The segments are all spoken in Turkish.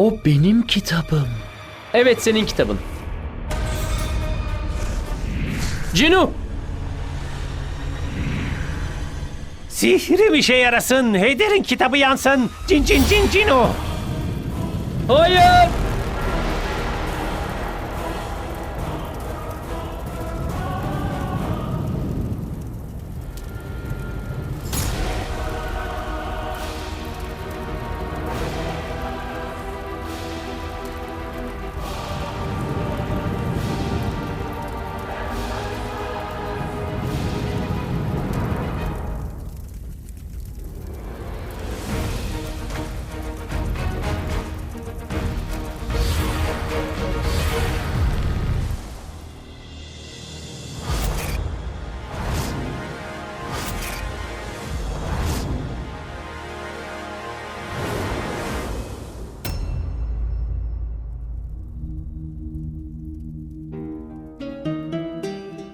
O benim kitabım. Evet senin kitabın. Cinu! Sihrim işe yarasın. Heyder'in kitabı yansın. Cin cin cin cino. Hayır!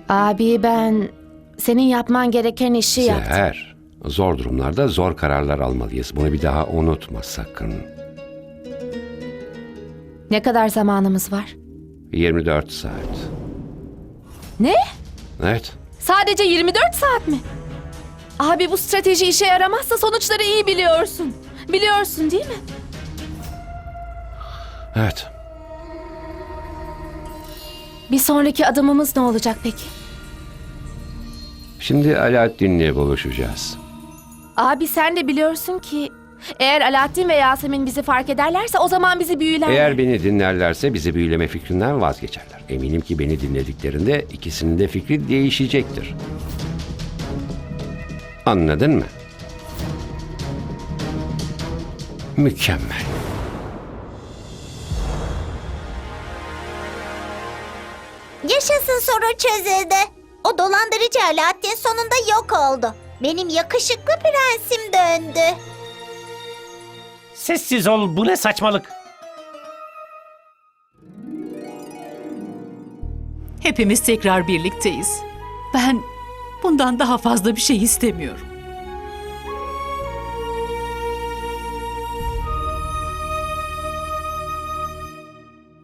Abi ben senin yapman gereken işi yaptım. Seher, zor durumlarda zor kararlar almalıyız. Bunu bir daha unutma sakın. Ne kadar zamanımız var? 24 saat. Ne? Evet. Sadece 24 saat mi? Abi bu strateji işe yaramazsa sonuçları iyi biliyorsun. Biliyorsun değil mi? Evet. Bir sonraki adımımız ne olacak peki? Şimdi Alaaddin'le buluşacağız. Abi sen de biliyorsun ki eğer Alaaddin ve Yasemin bizi fark ederlerse o zaman bizi büyülerler. Eğer beni dinlerlerse bizi büyüleme fikrinden vazgeçerler. Eminim ki beni dinlediklerinde ikisinin de fikri değişecektir. Anladın mı? Mükemmel. Yaşasın soru çözüldü. O dolandırıcı Alaaddin sonunda yok oldu. Benim yakışıklı prensim döndü. Sessiz ol. Bu ne saçmalık? Hepimiz tekrar birlikteyiz. Ben bundan daha fazla bir şey istemiyorum.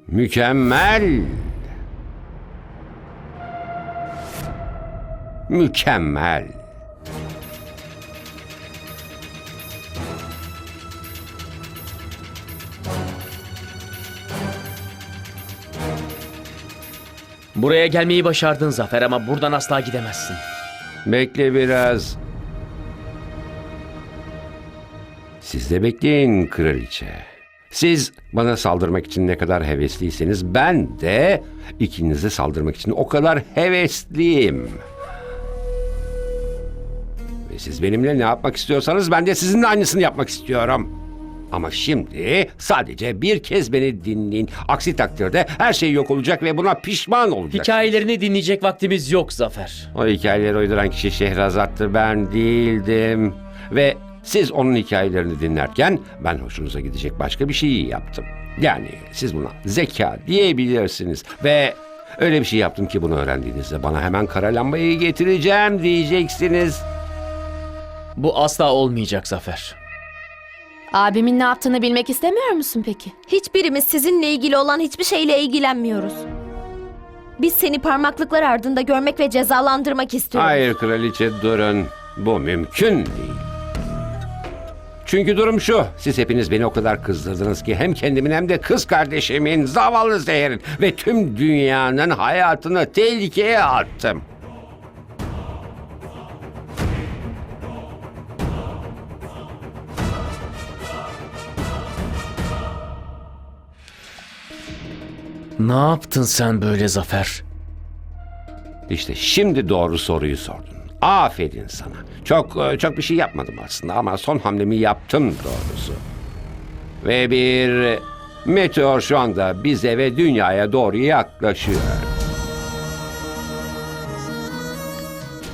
Mükemmel. Mükemmel. Buraya gelmeyi başardın Zafer ama buradan asla gidemezsin. Bekle biraz. Siz de bekleyin kraliçe. Siz bana saldırmak için ne kadar hevesliyseniz ben de ikinize saldırmak için o kadar hevesliyim. Siz benimle ne yapmak istiyorsanız ben de sizinle aynısını yapmak istiyorum. Ama şimdi sadece bir kez beni dinleyin. Aksi takdirde her şey yok olacak ve buna pişman olacaksınız. Hikayelerini dinleyecek vaktimiz yok Zafer. O hikayeleri uyduran kişi Şehrazat'tır ben değildim. Ve siz onun hikayelerini dinlerken ben hoşunuza gidecek başka bir şey yaptım. Yani siz buna zeka diyebilirsiniz. Ve öyle bir şey yaptım ki bunu öğrendiğinizde bana hemen kara lambayı getireceğim diyeceksiniz. Bu asla olmayacak Zafer. Abimin ne yaptığını bilmek istemiyor musun peki? Hiçbirimiz sizinle ilgili olan hiçbir şeyle ilgilenmiyoruz. Biz seni parmaklıklar ardında görmek ve cezalandırmak istiyoruz. Hayır kraliçe durun. Bu mümkün değil. Çünkü durum şu. Siz hepiniz beni o kadar kızdırdınız ki hem kendimin hem de kız kardeşimin zavallı Zeher'in ve tüm dünyanın hayatını tehlikeye attım. Ne yaptın sen böyle Zafer? İşte şimdi doğru soruyu sordun. Aferin sana. Çok e, çok bir şey yapmadım aslında ama son hamlemi yaptım doğrusu. Ve bir meteor şu anda bize ve dünyaya doğru yaklaşıyor.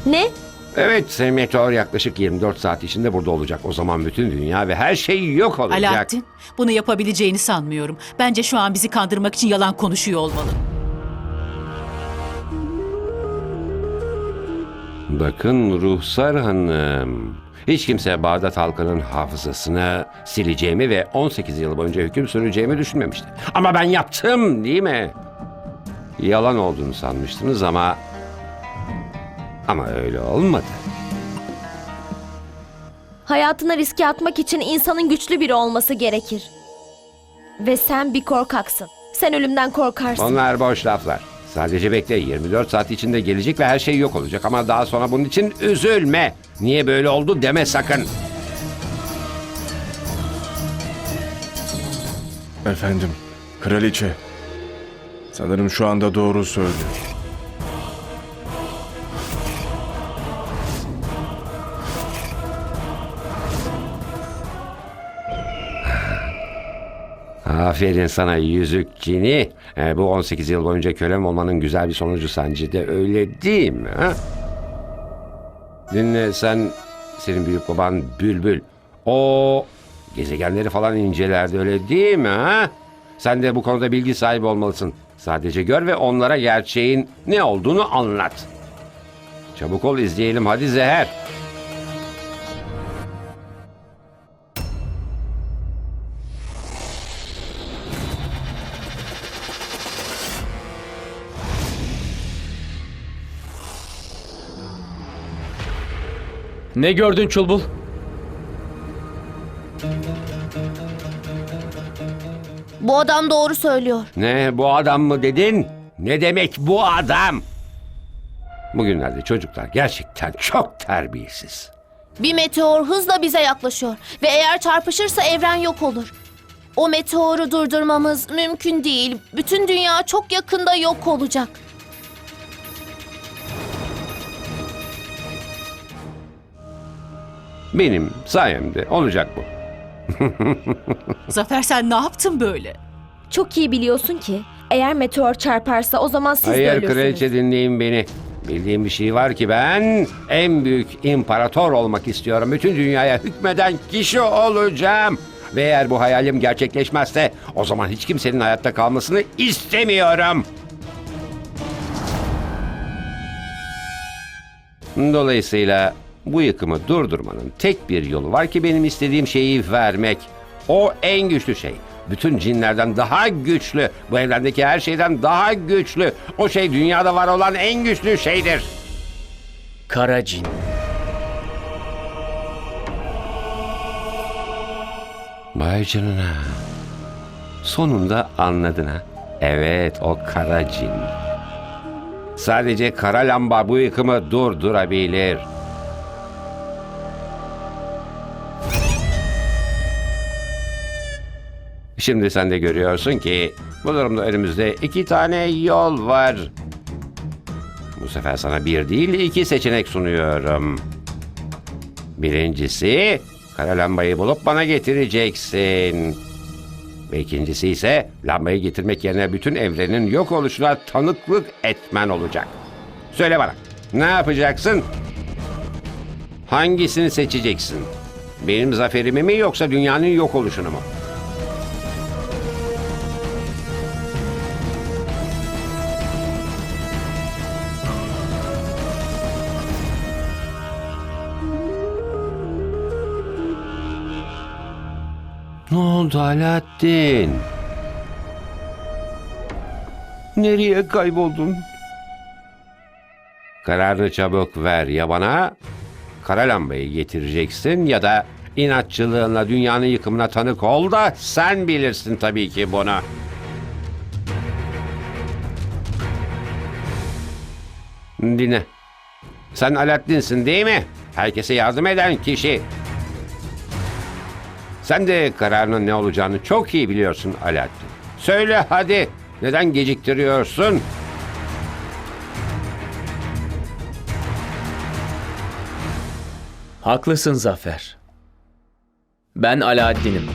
Ne? Evet, meteor yaklaşık 24 saat içinde burada olacak. O zaman bütün dünya ve her şey yok olacak. Alaaddin, bunu yapabileceğini sanmıyorum. Bence şu an bizi kandırmak için yalan konuşuyor olmalı. Bakın Ruhsar Hanım. Hiç kimse Bağdat halkının hafızasını sileceğimi ve 18 yıl boyunca hüküm süreceğimi düşünmemişti. Ama ben yaptım değil mi? Yalan olduğunu sanmıştınız ama... Ama öyle olmadı. Hayatını riske atmak için insanın güçlü biri olması gerekir. Ve sen bir korkaksın. Sen ölümden korkarsın. Onlar boş laflar. Sadece bekle 24 saat içinde gelecek ve her şey yok olacak ama daha sonra bunun için üzülme. Niye böyle oldu deme sakın. Efendim, kraliçe. Sanırım şu anda doğru söylüyor. Aferin sana yüzük cini. Ee, bu 18 yıl boyunca kölem olmanın güzel bir sonucu sence de öyle değil mi? Ha? Dinle sen senin büyük baban Bülbül. O gezegenleri falan incelerdi öyle değil mi? Ha? Sen de bu konuda bilgi sahibi olmalısın. Sadece gör ve onlara gerçeğin ne olduğunu anlat. Çabuk ol izleyelim hadi Zeher. Ne gördün Çulbul? Bu adam doğru söylüyor. Ne bu adam mı dedin? Ne demek bu adam? Bugünlerde çocuklar gerçekten çok terbiyesiz. Bir meteor hızla bize yaklaşıyor ve eğer çarpışırsa evren yok olur. O meteoru durdurmamız mümkün değil. Bütün dünya çok yakında yok olacak. Benim sayemde olacak bu. Zafer sen ne yaptın böyle? Çok iyi biliyorsun ki eğer meteor çarparsa o zaman siz de Hayır ölürsünüz. kraliçe dinleyin beni. Bildiğim bir şey var ki ben en büyük imparator olmak istiyorum. Bütün dünyaya hükmeden kişi olacağım. Ve eğer bu hayalim gerçekleşmezse o zaman hiç kimsenin hayatta kalmasını istemiyorum. Dolayısıyla bu yıkımı durdurmanın tek bir yolu var ki benim istediğim şeyi vermek. O en güçlü şey. Bütün cinlerden daha güçlü. Bu evrendeki her şeyden daha güçlü. O şey dünyada var olan en güçlü şeydir. Kara cin. Vay canına. Sonunda anladın ha. Evet o kara cin. Sadece kara lamba bu yıkımı durdurabilir. Şimdi sen de görüyorsun ki bu durumda önümüzde iki tane yol var. Bu sefer sana bir değil iki seçenek sunuyorum. Birincisi kara lambayı bulup bana getireceksin. Ve ikincisi ise lambayı getirmek yerine bütün evrenin yok oluşuna tanıklık etmen olacak. Söyle bana ne yapacaksın? Hangisini seçeceksin? Benim zaferimi mi yoksa dünyanın yok oluşunu mu? Ne oldu Alaaddin? Nereye kayboldun? Kararını çabuk ver ya bana kara lambayı getireceksin ya da inatçılığınla dünyanın yıkımına tanık ol da sen bilirsin tabii ki bunu. Dinle. Sen Alaaddin'sin değil mi? Herkese yardım eden kişi. Sen de kararının ne olacağını çok iyi biliyorsun Alaaddin. Söyle hadi. Neden geciktiriyorsun? Haklısın Zafer. Ben Alaaddin'im.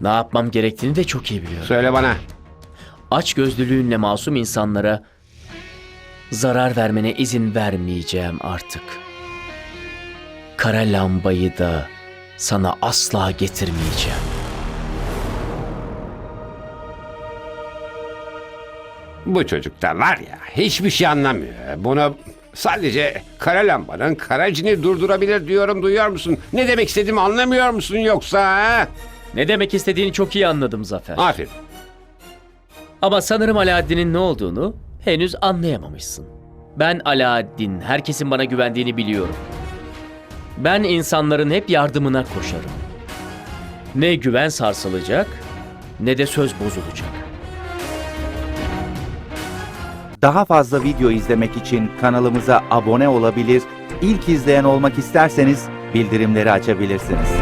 Ne yapmam gerektiğini de çok iyi biliyorum. Söyle bana. Aç gözlülüğünle masum insanlara zarar vermene izin vermeyeceğim artık. Kara lambayı da sana asla getirmeyeceğim. Bu çocuk da var ya hiçbir şey anlamıyor. Bunu Sadece kara lambanın kara cini durdurabilir diyorum duyuyor musun? Ne demek istediğimi anlamıyor musun yoksa ha? Ne demek istediğini çok iyi anladım Zafer. Aferin. Ama sanırım Alaaddin'in ne olduğunu henüz anlayamamışsın. Ben Alaaddin, herkesin bana güvendiğini biliyorum. Ben insanların hep yardımına koşarım. Ne güven sarsılacak ne de söz bozulacak. Daha fazla video izlemek için kanalımıza abone olabilir, ilk izleyen olmak isterseniz bildirimleri açabilirsiniz.